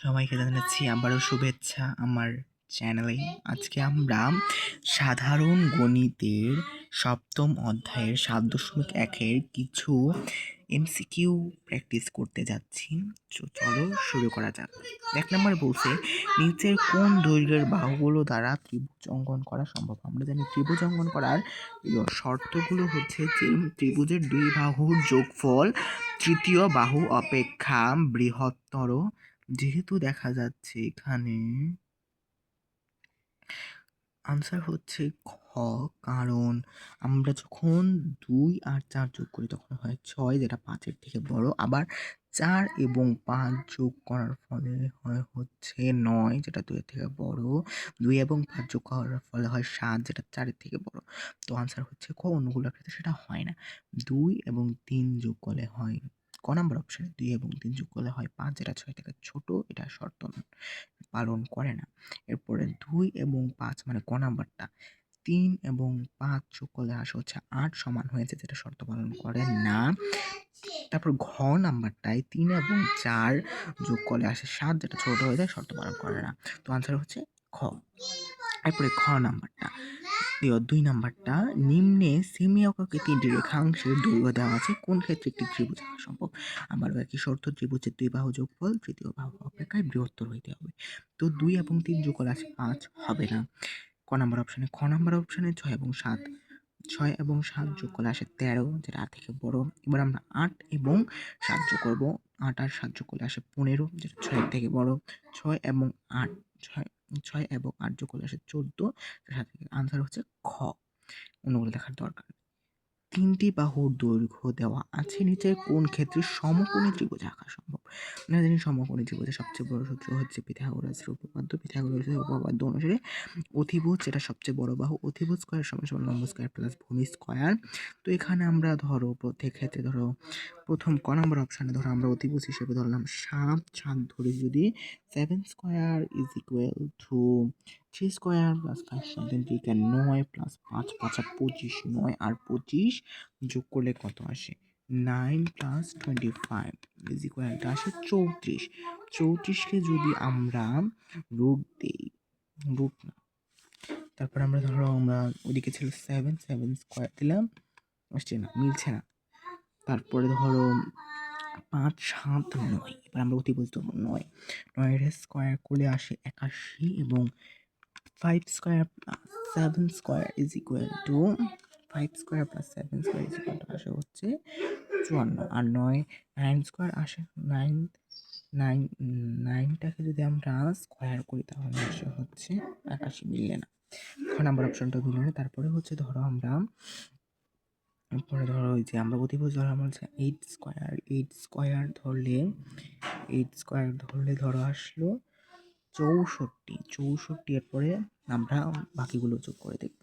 সবাইকে জানাচ্ছি আবারও শুভেচ্ছা আমার চ্যানেলে আজকে আমরা সাধারণ গণিতের সপ্তম অধ্যায়ের সাত দশমিক একের কিছু এমসিকিউ প্র্যাকটিস করতে যাচ্ছি। চলো শুরু করা যাক। এক নম্বর বলছে, নিচের কোন দৈর্ঘ্যের বাহুগুলো দ্বারা ত্রিভুজ অঙ্কন করা সম্ভব? আমরা জানি ত্রিভুজ অঙ্কন করার শর্তগুলো হচ্ছে যে ত্রিভুজের দুই বাহুর যোগফল তৃতীয় বাহু অপেক্ষা বৃহত্তর যেহেতু দেখা যাচ্ছে এখানে আনসার হচ্ছে খ, কারণ আমরা যখন দুই আর চার যোগ করি তখন হয় ছয়, যেটা পাঁচের থেকে বড়। আবার চার এবং পাঁচ যোগ করার ফলে হয় হচ্ছে নয়, যেটা দুইয়ের থেকে বড়। দুই এবং পাঁচ যোগ করার ফলে হয় সাত, যেটা চারের থেকে বড়। তো আনসার হচ্ছে খ, অন্যগুলোর ক্ষেত্রে সেটা হয় না। দুই এবং তিন যোগ করলে হয় ক নাম্বার অপশানে দুই এবং তিন যোগ করলে হয় পাঁচ, যেটা ছয় থেকে ছোট, এটা শর্ত পালন করে না। এরপরে দুই এবং পাঁচ মানে ক নাম্বারটা, তিন এবং পাঁচ যোগ করলে আসে হচ্ছে আট সমান হয়েছে, যেটা শর্ত পালন করে না। তারপর ঘ নাম্বারটায় তিন এবং চার যোগ করলে আসে সাত, যেটা ছোট হয়ে যায়, শর্ত পালন করে না। তো আনসার হচ্ছে খ। এরপরে খ নাম্বারটা দুই নাম্বারটা, নিম্নে সেমি অকাকে তিনটি রেখাংশের দৈর্ঘ্য দেওয়া আছে। কোন ক্ষেত্রে একটি ত্রিভুজ আঁকা সম্ভব? আমার একই শর্ত, ত্রিভুজের দুই বাহু যোগফল, তৃতীয় বাহু অপেক্ষায় বৃহত্তর হইতে হবে। তো দুই এবং তিন যোগ আছে, পাঁচ হবে না। ক নাম্বার অপশানে খ নাম্বার অপশানে ছয় এবং সাত ছয় এবং সাত যোগ করলে আসে তেরো, যেটা আট থেকে বড়। এবার আমরা আট এবং সাত যোগ করব। আট আর সাত যোগ করলে আসে পনেরো, যেটা ছয়ের থেকে বড়। ছয় এবং আট, ছয় ছয় এবং আট যোগ করলে আসে চোদ্দ সাথে আনসার হচ্ছে খ। অন্যগুলো দেখার দরকার। তিনটি বাহুর দৈর্ঘ্য দেওয়া আছে নিচে কোন ক্ষেত্রে সমকোণী ত্রিভুজ আঁকা সম্ভব? জানি সমকোণী ত্রিভুজের সবচেয়ে বড় সূত্র হচ্ছে পিথাগোরাসের উপপাদ্য পিথাগোরাসের উপপাদ্য অনুসারে অধিভুজ যেটা সবচেয়ে বড় বাহু। অধিভুজ স্কয়ার সমান সমান লম্ব স্কোয়ার প্লাস ভূমি স্কোয়ার তো এখানে আমরা ধরো প্রত্যেক ক্ষেত্রে ধরো প্রথম ক নম্বর অপশানে ধরো আমরা অধিভুজ হিসেবে ধরলাম সাত। সাত ধরে যদি seven square is equal to three square plus five seven নয় প্লাস পাঁচ পাঁচ পঁচিশ, নয় আর পঁচিশ যোগ করলে কত আসে? Nine plus twenty five is ইকুয়ালটা আসে চৌত্রিশ। চৌত্রিশকে যদি আমরা রুট দিই রুট না। তারপর আমরা ধরো আমরা ওদিকে ছিল সেভেন সেভেন স্কোয়ার দিলাম, আসছে না, মিলছে না। তারপরে ধরো পাঁচ, সাত, নয়, এবার আমরা অতি বুঝতে নয়। নয়ের স্কোয়ার করলে আসে একাশি এবং five square seven square is equal to five square plus seven square is equal to আসে হচ্ছে চুয়ান্ন। আর নয় নাইন স্কোয়ার আসে নাইন নাইন নাইনটাকে যদি আমরা স্কোয়ার করি তাহলে আসে হচ্ছে একাশি মিললে না ছ নাম্বার অপশনটা মিললে না তারপরে হচ্ছে ধরো আমরা এরপরে ধরো ওই যে আমরা অতিভুজ ধরো আমরা হচ্ছে এইট স্কোয়ার এইট স্কোয়ার ধরলে এইট স্কোয়ার ধরলে ধরো আসলো চৌষট্টি চৌষট্টি এরপরে আমরা বাকিগুলো যোগ করে দেখব।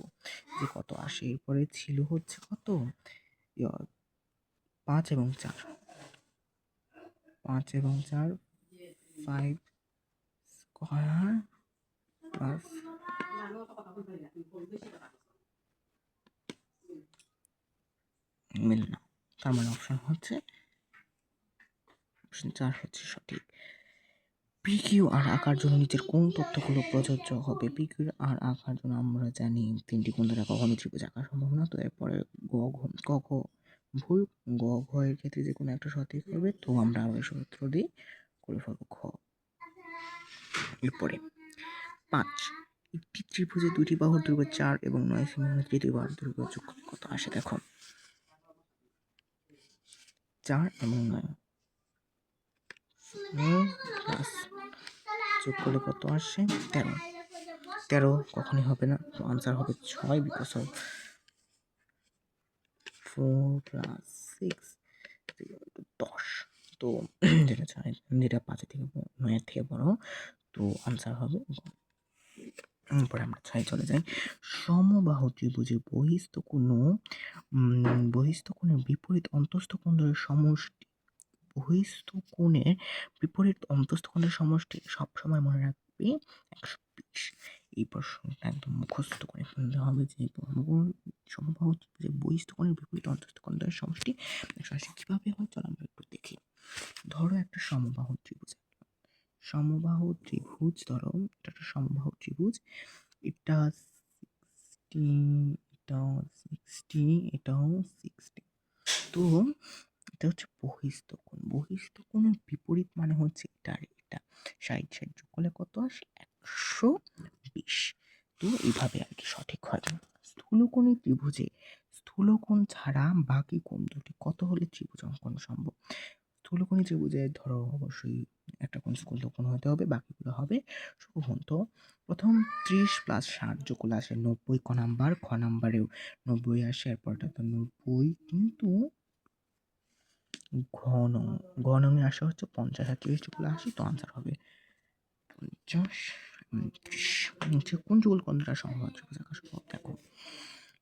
যে কত আসে এরপরে ছিল হচ্ছে কত? পাঁচ এবং চার। পাঁচ এবং চার ফাইভ স্কোয়ার প্লাস মিল না তার মানে অপশন হচ্ছে অপশন চার হচ্ছে সঠিক। পিকিউ আর আঁকার জন্য নিচের কোন তথ্যগুলো প্রযোজ্য হবে? পিকিউ আর আঁকার জন্য আমরা জানি তিনটি কোন দ্বারা কখনো ত্রিভুজ আঁকা সম্ভব না, তো এরপরে গ খ ভুল। গ ঘ এর ক্ষেত্রে যে কোনো একটা সঠিক হবে, তো আমরা আবার সূত্র দিয়ে করে ফেলব খ। এরপরে পাঁচ একটি ত্রিভুজে দুটি বাহুর দৈর্ঘ্য চার এবং নয় সেমি তৃতীয় বাহুর দৈর্ঘ্য যোগ কত আসে? দেখো। চার এবং নয়। যোগ করলে কত আসে? তেরো। তেরো কখনই হবে না। তো আনসার হবে ছয় because of four plus six দশ। তো যেটা ছয় যেটা পাঁচের থেকে নয়ের থেকে বড়, তো আনসার হবে পরে আমরা ছয় চলে যাই। সমবাহু ত্রিভুজের বহিস্থ কোনো বহিস্থ কোণের বিপরীত অন্তস্থ কোণের সমষ্টি বহিস্থ কোণের বিপরীত অন্তস্থ কোণের সমষ্টি সবসময় মনে রাখবে একশো বিশ। এই প্রশ্নটা একদম মুখস্থ করে ফেলতে হবে যে সমবাহু যে বহিস্থ কোণের বিপরীত অন্তস্থ কোণের সমষ্টি একশো আশি কীভাবে হয়? চলো আমরা একটু দেখি। ধরো একটা সমবাহু ত্রিভুজ। সমবাহু ত্রিভুজ, ধরো এটা একটা সমবাহু ত্রিভুজ। এটা সিক্সটি এটাও সিক্সটি এটাও সিক্সটি তো এটা হচ্ছে বহিস্থ বহিস্থ কোণের বিপরীত মানে হচ্ছে এটা আর এটা। সাইড সাইড যোগ করলে কত আসে? একশো বিশ। তো এইভাবে আর কি সঠিক হয়। স্থূলকোণী ত্রিভুজে স্থূলকোণ ছাড়া বাকি কোণ দুটি কত হলে ত্রিভুজ অঙ্কন সম্ভব? স্থূলকোণী ত্রিভুজে ধরো অবশ্যই একটা কোণ স্থূলকোণ হতে হবে, বাকিগুলো হবে সূক্ষ্মকোণ তো প্রথম ত্রিশ প্লাস ষাট করলে আসে নব্বই ক নাম্বার, খ নাম্বারেও নব্বই আসে, এরপরটা তো নব্বই। কিন্তু ঘন, ঘনমে আসা হচ্ছে পঞ্চাশ আর ত্রিশ করলে আশি, তো আনসার হবে পঞ্চাশ কোন যুগল কোনটা সম্ভব দেখো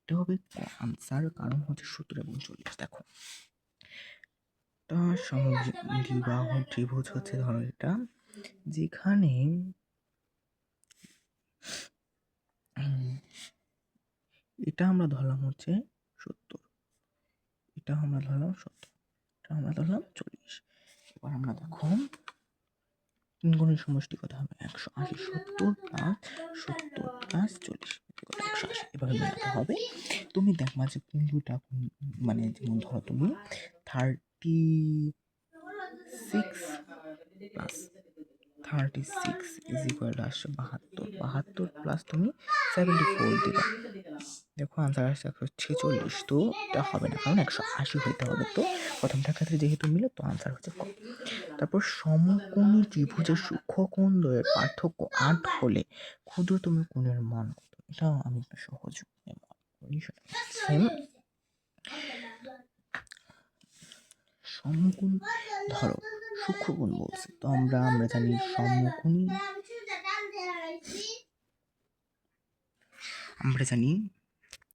এটা হবে আনসার কারণ হচ্ছে সত্তর এবং চল্লিশ, দেখো। এটা সমদ্বিবাহু ত্রিভুজ হচ্ছে, ধরো এটা, যেখানে এটা আমরা ধরলাম হচ্ছে সত্তর। এটা আমরা ধরলাম সত্তর। আমরা ধরলাম চল্লিশ। এবার আমরা দেখো, তিন গুণের সমষ্টি কত হবে? একশো আশি, সত্তর প্লাস সত্তর প্লাস চল্লিশ। একশো আশি এভাবে মেলাতে হবে, তুমি দেখবা যে বিন্দুটা কোন- মানে যেমন ধরো তুমি thirty six plus thirty six is equal আসছে বাহাত্তর। বাহাত্তর প্লাস তুমি সেভেন্টি ফোর দিবা। দেখো আনসার আসছে একশো ছেচল্লিশ তো এটা হবে না, কারণ একশো আশি হইতে হবে, তো প্রথমটার ক্ষেত্রে যেহেতু মিলে, তো আনসার হচ্ছে কম তারপর সমকোণী ত্রিভুজের সূক্ষ্মকোণ দ্বয়ের পার্থক্য আট হলে ক্ষুদ্রতম কোণের মান কত? এটা আমি সহজ হচ্ছে সমকোণ, ধরো সূক্ষ্মকোণ বলছে, তো আমরা আমরা জানি সমকোণী, আমরা জানি